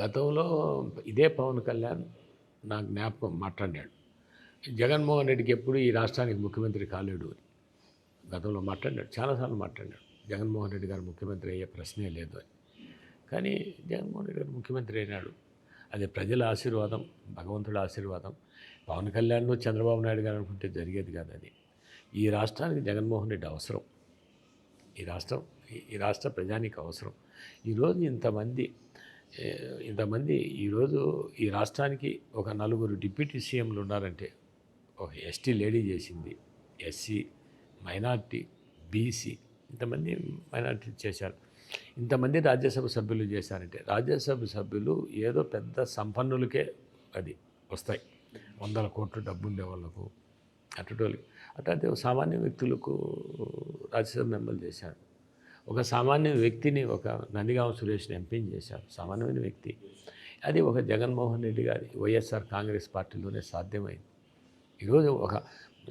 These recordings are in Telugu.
గతంలో ఇదే పవన్ కళ్యాణ్ నా జ్ఞాపకం మాట్లాడాడు జగన్మోహన్ రెడ్డికి ఎప్పుడు ఈ రాష్ట్రానికి ముఖ్యమంత్రి కాలేడు అని గతంలో మాట్లాడాడు చాలాసార్లు మాట్లాడాడు జగన్మోహన్ రెడ్డి గారు ముఖ్యమంత్రి అయ్యే ప్రశ్నే లేదు అని. కానీ జగన్మోహన్ రెడ్డి గారు ముఖ్యమంత్రి అయినాడు. అది ప్రజల ఆశీర్వాదం భగవంతుడి ఆశీర్వాదం. పవన్ కళ్యాణ్ చంద్రబాబు నాయుడు గారు అనుకుంటే జరిగేది కాదు అది. ఈ రాష్ట్రానికి జగన్మోహన్ రెడ్డి అవసరం. ఈ రాష్ట్రం ఈ- రాష్ట్ర ప్రజానికి అవసరం. ఈరోజు ఇంతమంది ఇంతమంది ఈరోజు ఈ రాష్ట్రానికి ఒక నలుగురు డిప్యూటీ సీఎంలు ఉన్నారంటే ఒక ఎస్టీ లేడీ చేసింది ఎస్సీ మైనార్టీ బీసీ ఇంతమంది మైనార్టీ చేశారు. ఇంతమంది రాజ్యసభ సభ్యులు చేశారంటే రాజ్యసభ సభ్యులు ఏదో పెద్ద సంపన్నులకే అది వస్తాయి. వందల కోట్లు డబ్బుండే వాళ్ళకు అటుటోళ్ళకి. అట్లాంటి సామాన్య వ్యక్తులకు రాజ్యసభ మెంబర్లు చేశారు. ఒక సామాన్య వ్యక్తిని ఒక నందిగామ సురేష్ని ఎంపీని చేశారు సామాన్యమైన వ్యక్తి. అది ఒక జగన్మోహన్ రెడ్డి గారి వైఎస్ఆర్ కాంగ్రెస్ పార్టీలోనే సాధ్యమైంది. ఈరోజు ఒక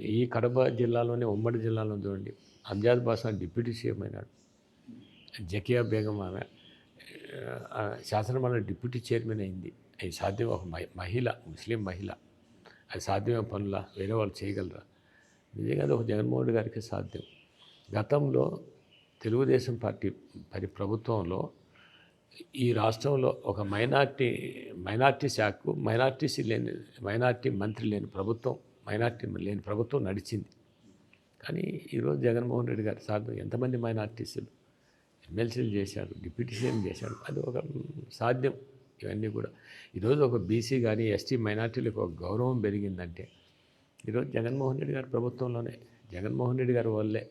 ఈ కడప జిల్లాలోనే ఉమ్మడి జిల్లాలో చూడండి అంజాద్ బాసా డిప్యూటీ సీఎం అయినాడు. జకియా బేగం ఆమె శాసనమండలి డిప్యూటీ చైర్మన్ అయింది. అది సాధ్యం ఒక మహి- మహిళ ముస్లిం మహిళ. అది సాధ్యమే పనుల వేరే వాళ్ళు చేయగలరా? నిజంగా అది ఒక జగన్మోహన్ గారికి సాధ్యం. గతంలో తెలుగుదేశం పార్టీ పరి ప్రభుత్వంలో ఈ రాష్ట్రంలో ఒక మైనార్టీ మైనార్టీ శాఖ మైనార్టీసీ లేని మైనార్టీ మంత్రి లేని ప్రభుత్వం మైనార్టీ లేని ప్రభుత్వం నడిచింది. కానీ ఈరోజు జగన్మోహన్ రెడ్డి గారు సార్ ఎంతమంది మైనార్టీసీలు? ఎమ్మెల్సీలు చేశారు డిప్యూటీ సీఎం చేశాడు అది ఒక సాధ్యం ఇవన్నీ కూడా. ఈరోజు ఒక బీసీ కానీ ఎస్టీ మైనార్టీలకు ఒక గౌరవం పెరిగిందంటే ఈరోజు జగన్మోహన్ రెడ్డి గారి ప్రభుత్వంలోనే జగన్మోహన్ రెడ్డి గారి వల్లే